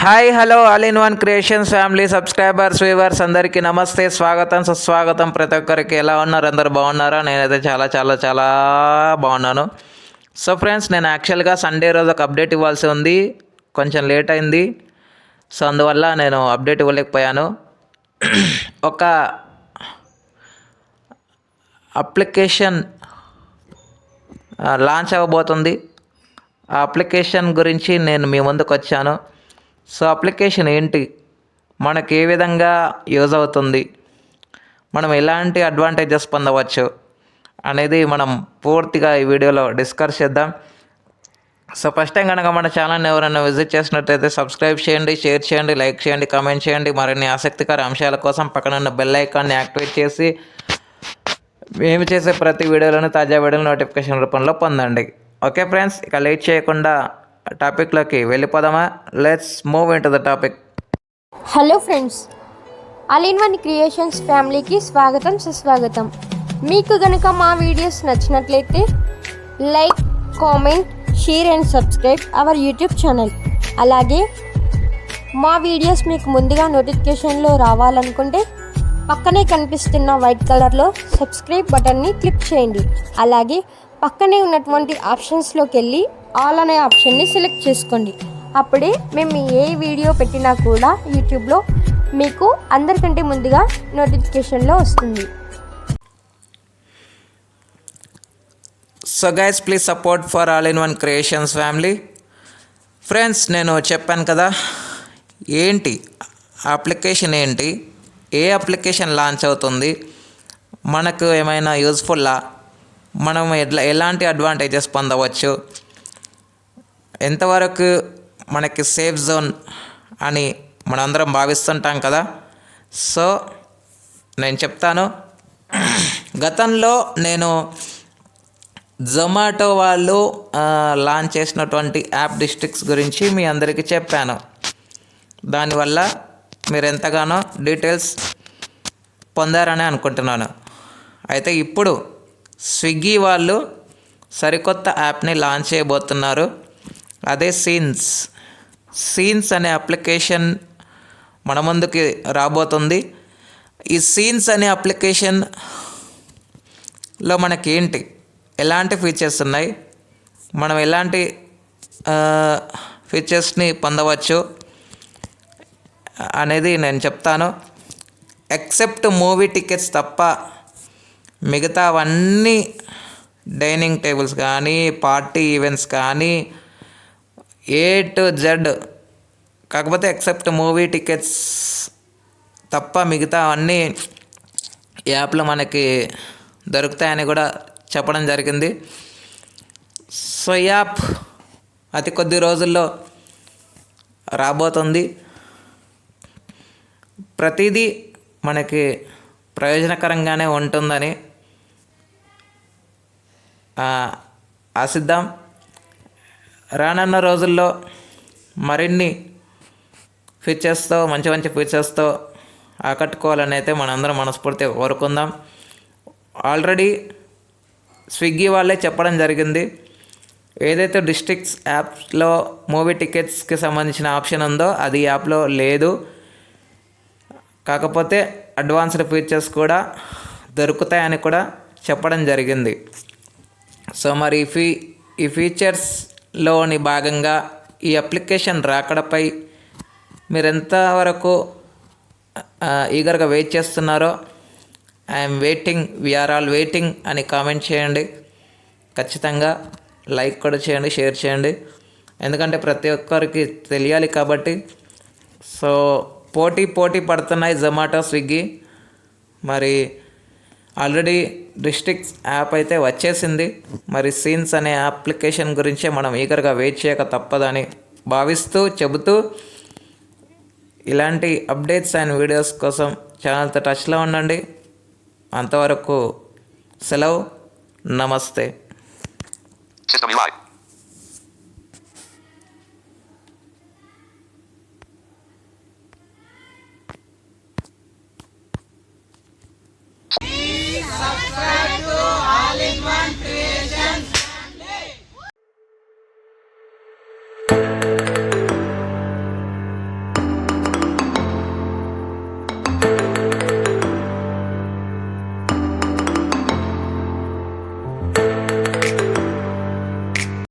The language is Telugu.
Hi hello all in one creations family subscribers viewers అందరికీ నమస్తే. స్వాగతం సుస్వాగతం ప్రతి ఒక్కరికి. ఎలా ఉన్నారు? అందరు బాగున్నారా? నేనైతే చాలా చాలా చాలా బాగున్నాను. సో ఫ్రెండ్స్ నేను యాక్చువల్గా సండే రోజు ఒక అప్డేట్ ఇవ్వాల్సి ఉంది. కొంచెం లేట్ అయింది. సో అందువల్ల నేను అప్డేట్ ఇవ్వలేకపోయాను. ఒక అప్లికేషన్ లాంచ్ అవ్వబోతుంది. ఆ అప్లికేషన్ గురించి నేను మీ ముందుకు వచ్చాను. సో అప్లికేషన్ ఏంటి? మనకు ఏ విధంగా యూజ్ అవుతుంది? మనం ఎలాంటి అడ్వాంటేజెస్ పొందవచ్చు? అనేది మనం పూర్తిగా ఈ వీడియోలో డిస్కస్ చేద్దాం. సో ఫస్ట్ టైం కనుక మన ఛానల్ని ఎవరైనా విజిట్ చేసినట్టయితే సబ్స్క్రైబ్ చేయండి షేర్ చేయండి లైక్ చేయండి కామెంట్ చేయండి. మరిన్ని ఆసక్తికర అంశాల కోసం పక్కన ఉన్న బెల్ ఐకాన్ని యాక్టివేట్ చేసి మేము చేసే ప్రతి వీడియోలోనూ తాజా వీడియోలు నోటిఫికేషన్ రూపంలో పొందండి. ఓకే ఫ్రెండ్స్ ఇక లేట్ చేయకుండా టాపిక్లోకి వెళ్ళిపోదామా let's move in to the topic hello friends all in one creations ఫ్యామిలీకి స్వాగతం సుస్వాగతం. మీకు గనుక మా వీడియోస్ నచ్చినట్లయితే like comment share and subscribe our YouTube channel అలాగే మా వీడియోస్ మీకు ముందుగా నోటిఫికేషన్లో రావాలనుకుంటే పక్కనే కనిపిస్తున్న వైట్ కలర్లో సబ్స్క్రైబ్ బటన్ని క్లిక్ చేయండి. అలాగే పక్కనే ఉన్నటువంటి ఆప్షన్స్లోకి వెళ్ళి ఆల్ అనే ఆప్షన్ని సెలెక్ట్ చేసుకోండి. అప్పుడే మేము ఏ వీడియో పెట్టినా కూడా యూట్యూబ్లో మీకు అందరికంటే ముందుగా నోటిఫికేషన్లో వస్తుంది. So guys please support for all in one creations family friends నేను చెప్పాను కదా ఏంటి అప్లికేషన్ ఏంటి ఏ అప్లికేషన్ లాంచ్ అవుతుంది మనకు ఏమైనా యూస్ఫుల్లా మనం ఎట్లా ఎలాంటి అడ్వాంటేజెస్ పొందవచ్చు ఎంతవరకు మనకి సేఫ్ జోన్ అని మనందరం భావిస్తుంటాం కదా? సో నేను చెప్తాను. గతంలో నేను జొమాటో వాళ్ళు లాంచ్ చేసినటువంటి యాప్ డిస్ట్రిక్ట్స్ గురించి మీ అందరికీ చెప్పాను. దానివల్ల మీరు ఎంతగానో డీటెయిల్స్ పొందారని అనుకుంటున్నాను. అయితే ఇప్పుడు స్విగ్గీ వాళ్ళు సరికొత్త యాప్ని లాంచ్ చేయబోతున్నారు. అదే సీన్స్ సీన్స్ అనే అప్లికేషన్ మన ముందుకి రాబోతుంది. ఈ సీన్స్ అనే అప్లికేషన్లో మనకి ఏంటి ఎలాంటి ఫీచర్స్ ఉన్నాయి? మనం ఎలాంటి ఫీచర్స్ని పొందవచ్చు అనేది నేను చెప్తాను. ఎక్సెప్ట్ మూవీ టికెట్స్ తప్ప మిగతావన్నీ డైనింగ్ టేబుల్స్ కానీ పార్టీ ఈవెంట్స్ కానీ ఏ టు జెడ్ కాకపోతే ఎక్సెప్ట్ మూవీ టికెట్స్ తప్ప మిగతా అన్నీ యాప్లు యాప్లో మనకి దొరుకుతాయని కూడా చెప్పడం జరిగింది. సో యాప్ అతి కొద్ది రోజుల్లో రాబోతుంది. ప్రతిదీ మనకి ప్రయోజనకరంగానే ఉంటుందని ఆశిద్దాం. రానున్న రోజుల్లో మరిన్ని ఫీచర్స్తో మంచి మంచి ఫీచర్స్తో ఆకట్టుకోవాలని అయితే మనందరం మనస్ఫూర్తిగా కోరుకుందాం. ఆల్రెడీ స్విగ్గీ వాళ్ళే చెప్పడం జరిగింది. ఏదైతే డిస్ట్రిక్ట్స్ యాప్లో మూవీ టికెట్స్కి సంబంధించిన ఆప్షన్ ఉందో అది యాప్లో లేదు. కాకపోతే అడ్వాన్స్డ్ ఫీచర్స్ కూడా దొరుకుతాయని కూడా చెప్పడం జరిగింది. సో మరి ఈ ఫీ ఈ ఫీచర్స్ లోని భాగంగా ఈ అప్లికేషన్ రాకడపై మీరు ఎంతవరకు ఈగర్గా వెయిట్ చేస్తున్నారో I'm waiting we are all waiting అని కామెంట్ చేయండి. ఖచ్చితంగా లైక్ కూడా చేయండి షేర్ చేయండి. ఎందుకంటే ప్రతి ఒక్కరికి తెలియాలి కాబట్టి. సో పోటీ పోటీ పడుతున్నాయి జొమాటో స్విగ్గీ మరి ఆల్రెడీ డిస్ట్రిక్ట్స్ యాప్ అయితే వచ్చేసింది. మరి సీన్స్ అనే అప్లికేషన్ గురించే మనం ఈగర్గా వెయిట్ చేయక తప్పదని భావిస్తూ చెబుతూ ఇలాంటి అప్డేట్స్ అండ్ వీడియోస్ కోసం ఛానల్తో టచ్లో ఉండండి. అంతవరకు సెలవు. నమస్తే.